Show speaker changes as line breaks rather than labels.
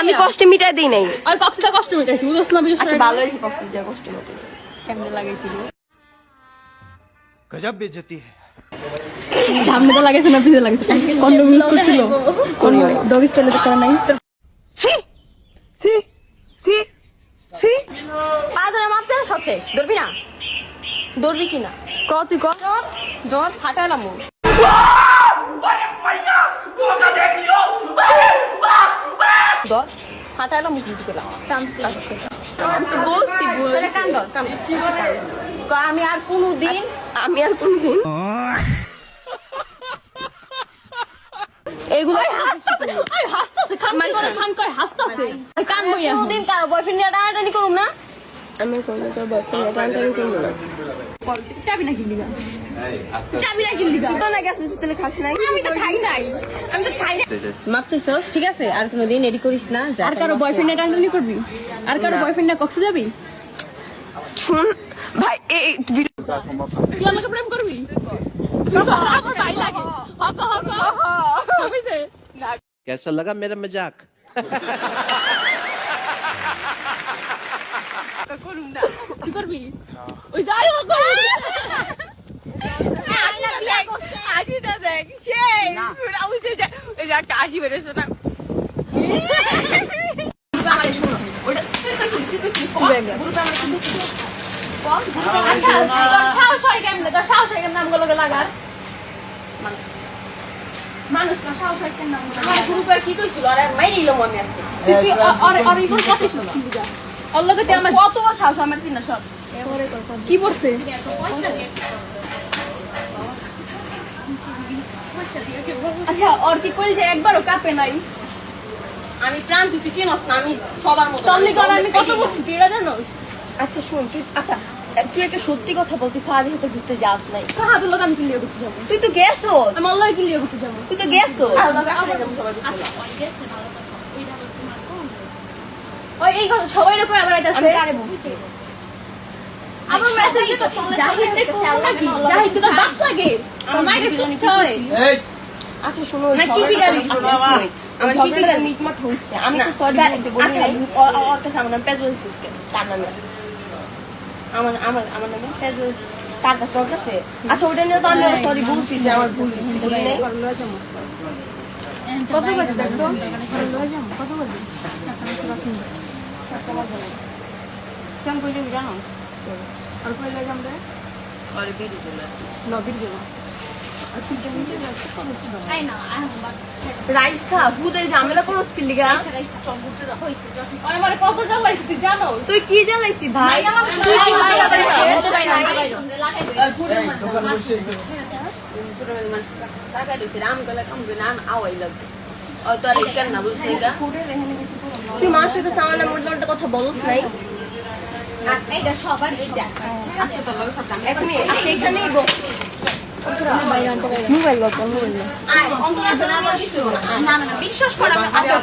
আমি কষ্ট মিটাই দিই নাই।
ওই কক্সিটা কষ্ট মিটাইছি বুঝছ না
আচ্ছা ভালো হইছে কক্সিটা কষ্ট মিটাইছি।
কেমনে লাগাইছিল?
গজব বেজতি
সামনে তো লাগাইছে না পিছে লাগাইছে। ইউজ করছিল। কোন ডগ স্টাইলে তো করা নাই।
C C C C. মাপ সব শেষ। না? তুই জোর জোর ফাটালাম মুখ দিতে গেলাম বলছি বলছি। আমি আর কোনো দিন আমি আর কোনো দিন
এইগুলো আই হাসতাছে খান
মারিস
করে। খান করে হাসতাছে। কান বইয়া
কোনোদিন কারও বয়ফ্রেন্ড টানাটানি করুম না। আমি কোনো তোর বয়ফ্রেন্ড নিয়ে টানাটানি করবো না
চাবি না কিনলি গা চাবি না কিনলি গা
তো না গ্যাস বেশি তেলে খাস নাই
আমি তো খাই নাই আমি তো খাই নাই
মাপতেছস ঠিক আছে আর কোনোদিন এডি করিস না যা
আর কারো বয়ফ্রেন্ড নিয়ে টানাটানি করবি আর কারো বয়ফ্রেন্ড নিয়ে কক্সে যাবি
শুন ভাই এই ভিডিও
তুই আমাকে প্রেম করবি আমার ভাই লাগে হক হক হইছে
कैसा लगा मेरा मजाक
কি করবি ওই যাই হোক
আশিটা দেখ সেই ওই যে একটা আশি বেড়েছে না
আচ্ছা হয় হয় মানুষ না সাহস হয় কেমনে আমগুলো
আমার গ্রুপে কি কইছিল আরে মাইরি লম আমি আছি
তুই অরে কত সুস্থ লিগা আমার
কত সাহস আমার চিনা সব।
কি পড়ছে? আচ্ছা ওর কি কইল যে একবারও কাঁপে নাই?
আমি প্রাণ তুই চিনস না আমি সবার মতো।
তল্লি কর আমি কত বলছি তুই এটা জানোস?
আচ্ছা শুন তুই আচ্ছা তুই একটা সত্যি কথা বল তুই ফাদের সাথে ঘুরতে যাস নাই।
তো লোক আমি কিলিয়ে করতে যাব।
তুই তো গেছস।
আমি আল্লাহ কিলিয়ে করতে যাব।
তুই তো গেছস।
আচ্ছা ওই এই কথা সবাই রকম আবার আইতাছে
আমি বলছি
আমার মেসেজ তো জাহিদ কোন নাকি জাহিদ তো বাপ লাগে আমার মাইরে তো ছয়
আচ্ছা শোনো
না, কি কি গালি?
আমার কি কি গালি মিটমাট হইছে আমি তো সরি বলছি বলি
আচ্ছা।
নাই ওর ওর কাছে আমার নাম পেজল সুস্কে তার নামে আমার আমার আমার নামে পেজল তার কাছে ওর কাছে আচ্ছা ওটা নিয়ে তো আমি সরি বলছি যে আমার ভুল হয়েছে
কত বাজে দেখো
কত কইলে জানো?
আর কইলে যামরে
আর বিড়ি দিলা
নবীর গেল
রাইসা হুদের ঝামেলা করো লিগা?
ওই আমার কত জ্বালাইছে তুই জানো?
তুই কি জ্বালাইছি ভাই? তুই কি? তুই মানুষের কাছে আমার নাম উল্টা কথা বলস নাই? আচ্ছা। বল মোবাইল মোবাইল
বিশ্বাস করা
আচ্ছা